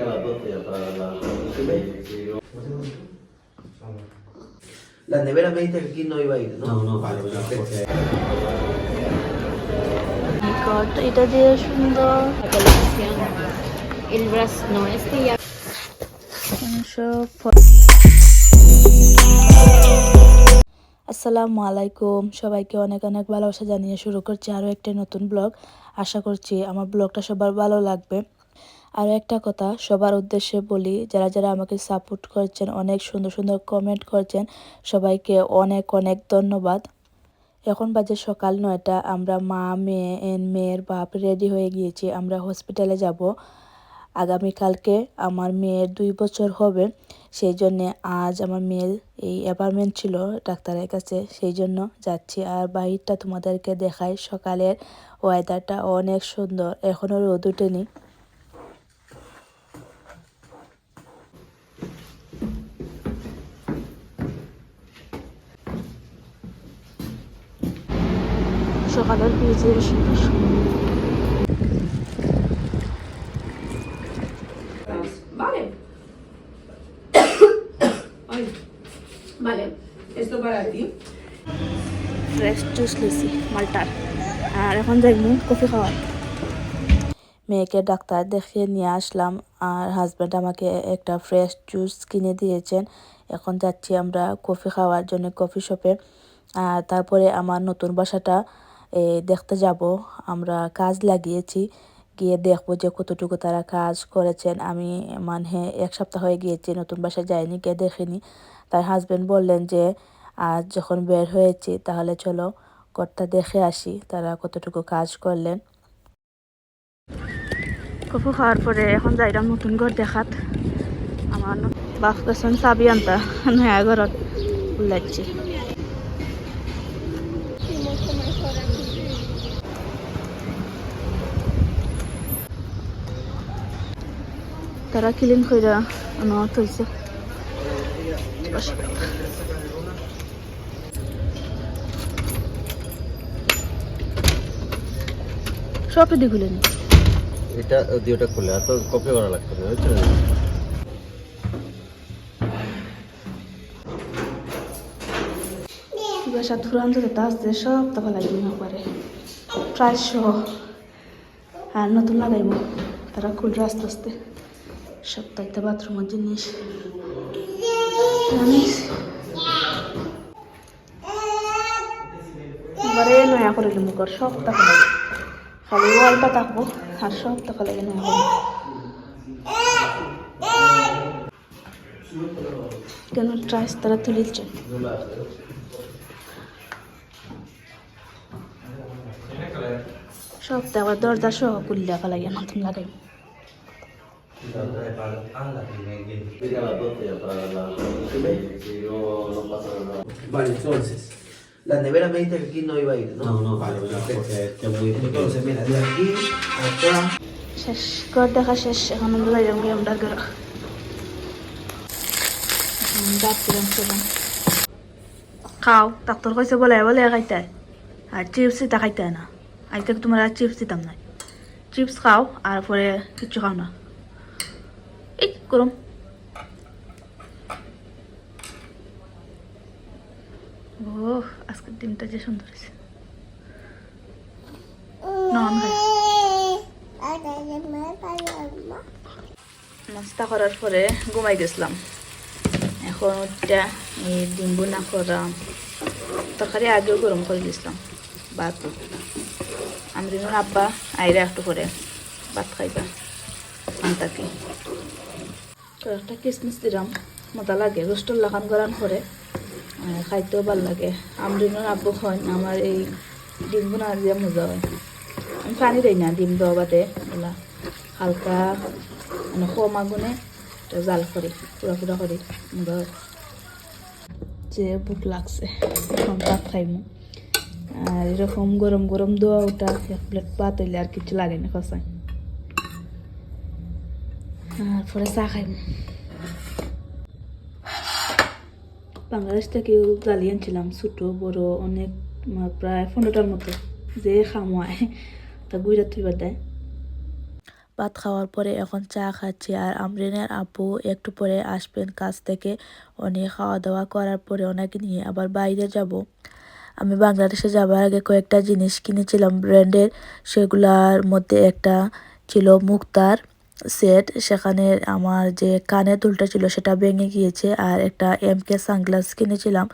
a las 12 ya para las 12 y media. La nevera me dice que aquí no iba a ir, ¿no? No, no, vale, vale, perfecto. এটা দিয়ে সুন্দর El no, este ya. সব আসসালামু আলাইকুম সবাইকে অনেক অনেক ভালোবাসা জানিয়ে শুরু করছি আরও একটা নতুন ব্লগ আশা করছি আমার ব্লগটা সবার ভালো লাগবে আরও একটা কথা, সবার উদ্দেশ্যে বলি, যারা যারা আমাকে সাপোর্ট করছেন, অনেক সুন্দর সুন্দর কমেন্ট করছেন, সবাইকে অনেক অনেক ধন্যবাদ। এখন বাজে সকাল নয়টা, আমরা মা, মেয়ে মেয়ের বাপ রেডি হয়ে গিয়েছি, আমরা হসপিটালে যাব। আগামীকালকে আমার মেয়ের দুই বছর হবে, সেই জন্যে আজ আমার মেয়ের এই অ্যাপার্টমেন্ট ছিল ডাক্তারের কাছে, সেই জন্য যাচ্ছি। আর বাহিরটা তোমাদেরকে দেখাই, সকালের ওয়েদারটা অনেক সুন্দর এখনও রোদ উঠেনি সকালের সুন্দর। Vale. Esto para ti. Fresh juice lychee মালটার। আর এখন কফি খাওয়ার। মেয়েকে ডাক্তার দেখিয়ে নিয়ে আসলাম আর হাজব্যান্ড আমাকে একটা ফ্রেশ জুস কিনে দিয়েছেন। এখন যাচ্ছি আমরা কফি খাওয়ার জন্য কফি শপে আর তারপরে আমার নতুন বাসাটা দেখতে যাব। আমরা কাজ লাগিয়েছি। গিয়ে দেখব যে কতটুকু তারা কাজ করেছেন। আমি মানে এক সপ্তাহ হয়ে গিয়েছি, নতুন বাসায় যাইনি, গিয়ে দেখিনি। তার হাজব্যান্ড বললেন যে, আজ যখন বের হয়েছি, তাহলে চলো ঘরটা দেখে আসি, তারা কতটুকু কাজ করলেন। কফু খাওয়ার পরে এখন যাইলাম নতুন ঘর দেখাত। আমার বাপ গেছেন চাবি আনতা, নয়া ঘরত ওলাইছি তারা ক্লিন করে আনা থইছে। সব এদিকে খুলে নি। এটা দিয়ে ওটা খুলে আর তো কপি করা লাগবে বুঝছ? বাসা ধুরান যেটা আসছে সব তখন লাগবে না পারে প্রায় সহ। আর নতুন লাগাইব তারা খুলবে আস্তে আস্তে। সপ্তাহে বাথরুমের জিনিস এবারে নয়া করে মুখর সব লাগে খালি। ওয়ালটা থাকব আর টাকা লাগে নয়া করে কেন ট্রাইস তারা তুলিছে সব তো আবার দরজা সহ কুল্লা ফেলাই নতুন লাগাই Vale, entonces. La nevera me dice que aquí no iba a ir, ¿no? No, no, vale, vale, perfecto. porque es muy Entonces, mira, de aquí acá. শেষ ঘর দেখা শেষ এখন আমরা যাইলাম গিয়ে আমরা ঘর ডাক্তার ছিলাম খাও ডাক্তার কইছে বলে বলে খাইতে আর চিপস এটা খাইতে না আজকে তোমার আর চিপস দিতাম না চিপস খাও আর পরে কিচ্ছু খাও না গরম ও আজকের দিনটা যে সুন্দর হয়েছে। নাস্তা করার পরে ঘুমাই গেছিলাম। এখন ওটা এই ডিম বোনা করা তরকারি আগেও গরম করে দিয়েছিলাম, ভাত। আমি আব্বা আইরা একটু করে ভাত খাইবা আনতাকি তো একটা কিসমিস দিলাম মজা লাগে রোস্টল লাগান গরান করে খাইতেও ভালো লাগে। আমরিনোর আব্বু হয় আমার এই ডিম বোনা দিয়ে মজা হয়। আমি পানি দিই না ডিম দেওয়া বাদে ওলা হালকা মানে কম আগুনে জাল করি পুরা পুরা করি মজা হয়। যে ভুক লাগছে, এখন ভাত খাইমু আর এরকম গরম গরম দোয়া ওটা এক প্লেট ভাত হইলে আর কিছু লাগে না আর পরে চা খাইমু বাংলাদেশ থেকেও জালি আনছিলাম ছোটো বড় অনেক প্রায় পনেরোটার মতো। যে খামোয়ায় তা গুইরা তুইবার দেয় ভাত খাওয়ার পরে এখন চা খাচ্ছি আর আমরিনের আপু একটু পরে আসবেন কাজ থেকে। উনি খাওয়া দাওয়া করার পরে ওনাকে নিয়ে আবার বাইরে যাব। আমি বাংলাদেশে যাবার আগে কয়েকটা জিনিস কিনেছিলাম। ব্র্যান্ডের সেগুলার মধ্যে একটা ছিল মুক্তার। সেট সেখানে আমার যে কানের দুলটা ছিল সেটা ভেঙে গিয়েছে আর একটা এমকে সানগ্লাস কিনেছিলাম।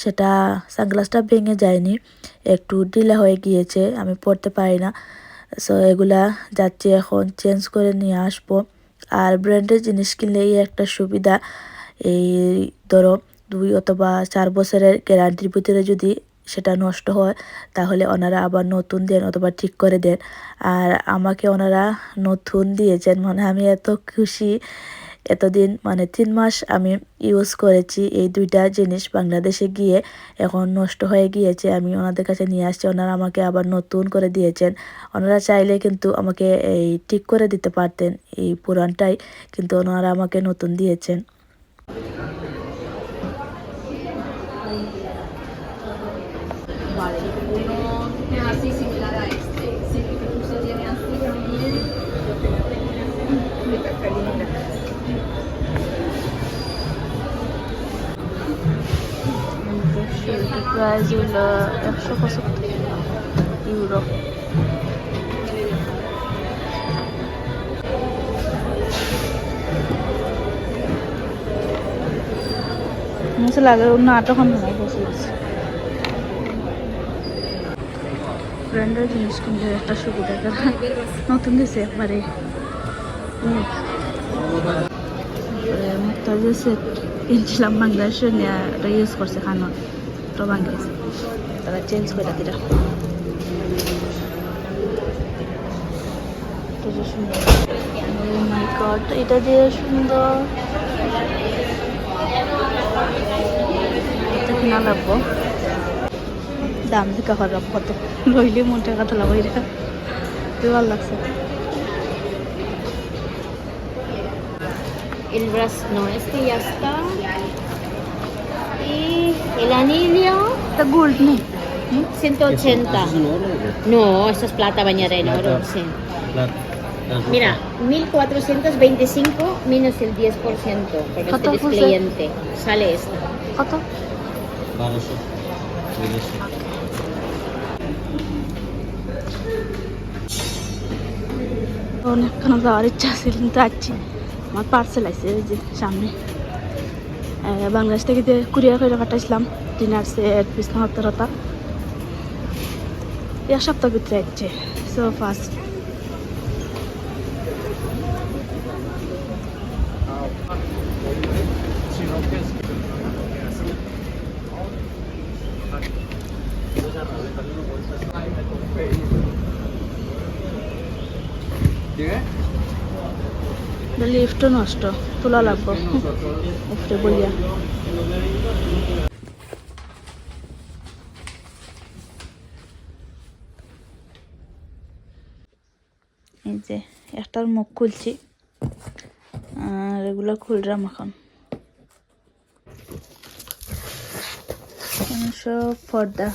সেটা সানগ্লাসটা ভেঙে যায়নি, একটু ঢিলা হয়ে গিয়েছে, আমি পড়তে পারি না। সো এগুলা যাচ্ছি এখন চেঞ্জ করে নিয়ে আসব। আর ব্র্যান্ডের জিনিস কিনলে এই একটা সুবিধা, এই ধরো দুই অথবা চার বছরের গ্যারান্টির ভিতরে যদি সেটা নষ্ট হয়, তাহলে ওনারা আবার নতুন দেন অথবা ঠিক করে দেন। আর আমাকে ওনারা নতুন দিয়েছেন মানে আমি এত খুশি। এতদিন মানে তিন মাস আমি ইউজ করেছি এই দুইটা জিনিস বাংলাদেশে গিয়ে, এখন নষ্ট হয়ে গিয়েছে, আমি ওনাদের কাছে নিয়ে আসছি, ওনারা আমাকে আবার নতুন করে দিয়েছেন। ওনারা চাইলে কিন্তু আমাকে এই ঠিক করে দিতে পারতেন এই পুরানটাই, কিন্তু ওনারা আমাকে নতুন দিয়েছেন। vale, uno así similar a este, sí, que justo tiene así también hiperferina. البرتقال ولا شوفوا صوت يورو मुझे लग रहा है उन्हें आटा ব্র্যান্ডের জিনিস কিনলে একটা সুবিধা নতুন গেছে একবারে। মুক্তা যে সেট কিনছিলাম বাংলাদেশে এটা ইউজ করছে খানোর তো ভাঙে তারা চেঞ্জ করে দিলা এটা। যে সুন্দর। Oh এটা দিয়ে সুন্দর। এটা কিনা লাগবো? দাম দিকে হরব কত লইলে মনটা কথা লাগো এটা ভালো লাগছে El brazo, no, este ya está. Y el anillo, এটা গোল্ড নেই 180. No, eso es plata bañada en oro, sí. Mira, 1425 menos el 10%, porque ¿Cuánto este es puse? cliente. Sale esto. কত অনেকক্ষণ যাওয়ার ইচ্ছা ছিল কিন্তু যাচ্ছি আমার পার্সেল আছে যে সামনে। বাংলাদেশ থেকে যে কুরিয়ার করে পাঠাইছিলাম ডিনার সেট বিছনা হত্যারতা এক সপ্তাহ ভিতরে যাচ্ছে সো ফার্স্ট লিফটও নষ্ট, তোলা লাগবো। উপরে বলিয়া এই যে, একটার মুখ খুলছি, আর এগুলো খুললাম এখন সব পর্দা।